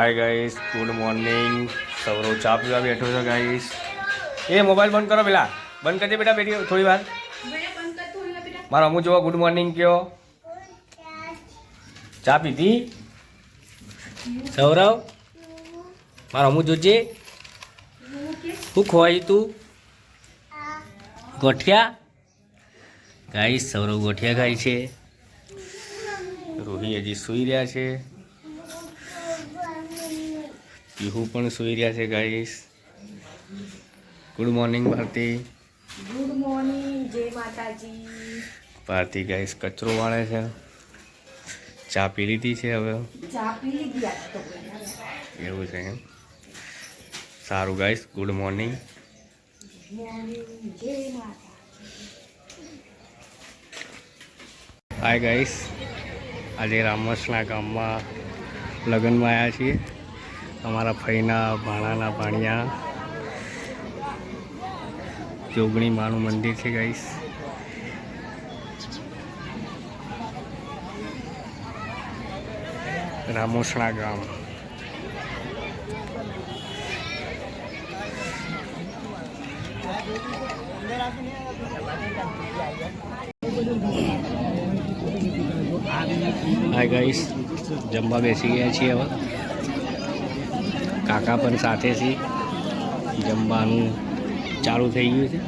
Hi guys good morning Saurav ચા પીવા બેઠો છો ગાઈસ એ મોબાઈલ બંધ કરો પેલા. બંધ કરજે બેટા બેટી થોડી વાર. મારો અમુ જોવો ગુડ મોર્નિંગ કયો. ચા પીધી? સૌરવ? મારો અમુ જોજે. શું ખોવાય તું? ગોઠિયા? ગાઈસ સૌરવ ગોઠિયા ખાય છે. રોહી હજી સૂઈ રહ્યા છે. પીહુ પણ સૂઈ રહ્યા છે guys good morning Bharti good morning જય માતાજી. ભારતી ગાઈસ કચરો વાળે છે. ચા પી લીધી છે હવે. ચા પી લીધી એવું છે એમ. સારું guys good morning hi guys આજે રામસના ગામમાં લગ્નમાં આવ્યા છીએ. અમારા ફઈના ભાણાના ભાણિયા. જોગણી માનું મંદિર છે ગાઈસ રામોસણા ગામ. હાય ગાઈસ જમવા બેસી ગયા છીએ હવે. કાકા પણ સાથે છે. જમવાનું ચાલુ થઈ ગયું છે.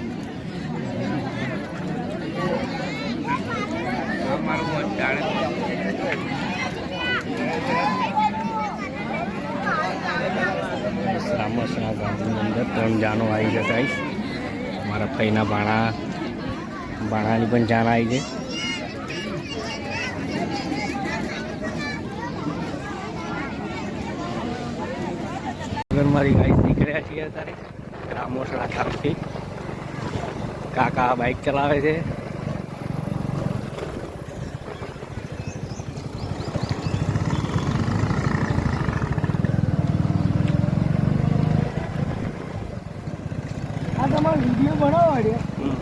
રામસરા ગામની અંદર ત્રણ જાનો આવી જતા મારા ફઈના ભાણા ભાણાની પણ જાણ આવી છે. આગળ મારી ગાઈસ નીકળ્યા છીએ અત્યારે રામોસડા ગામથી કાકા બાઇક ચલાવે છે. આ તમારો વીડિયો બનાવો અડે હમ.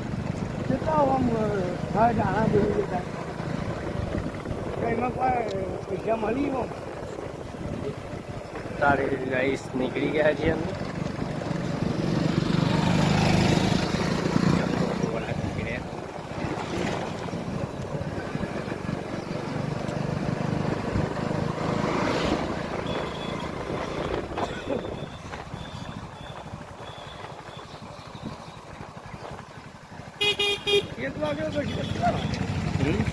કેટલા આમ હા જાણા જેવું એમાં પૈસા મળી હોય તારે ગાઈસ નીકળી ગયા છીએ અમે વાગ્યો પછી હમ?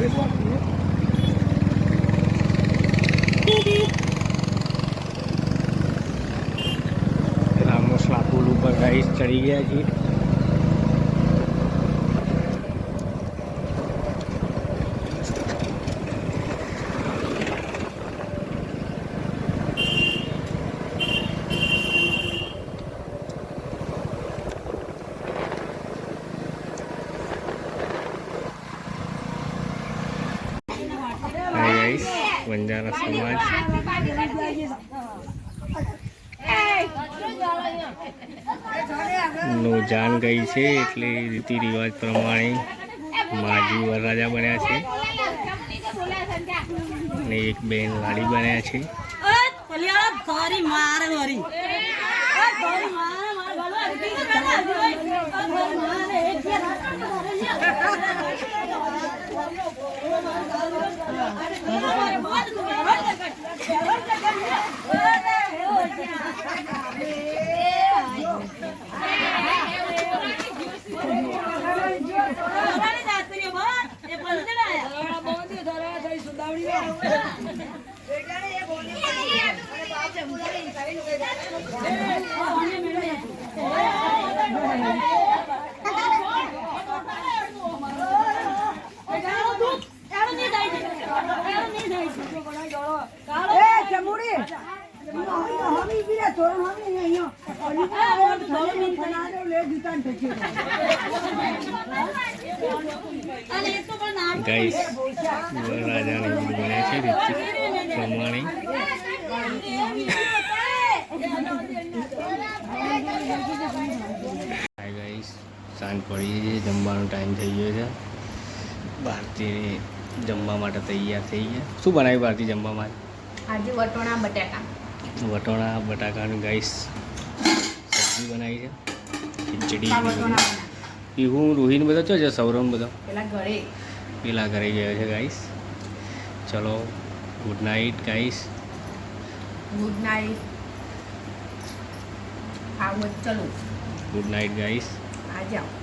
એક વાગ્યો રામોસલા પુલ ઉપર ગાઈસ ચડી ગયા છીએ હાય ગાઈસ બંજારા સમાજ નો જાન ગઈ છે એટલે રીતિ રિવાજ પ્રમાણે માજી વરરાજા બન્યા છે. અને એક બેન લાડી બન્યા છે. મારે ધોરી ધોરી મારે એ ચમુડી હમી બીરે થોડું હમી અહીંયા ઓલી આયો તો થોડું મિન બનાડો લે જૂતા ને ઠેકી ગાઈસ વરરાજાને બધું છે પ્રમાણે હાય ગાઈસ સાંજ પડી છે જમવાનો ટાઈમ થઈ ગયો છે. ભારતી જમવા માટે તૈયાર થઈ ગયા. શું બનાવ્યું ભારતી જમવા માટે? આજે વટોણા બટાકા. વટોણા બટાકાનું ગાઈસ. સબ્જી બનાવી છે. ખીચડી એ હું રોહિન બધો છો છે? સૌરવ બધો? પેલા ઘરે. પેલા ઘરે ગયો છે ગાઈસ. ચલો good night guys. Good night આવો ચલો. Good night guys. આ જાઓ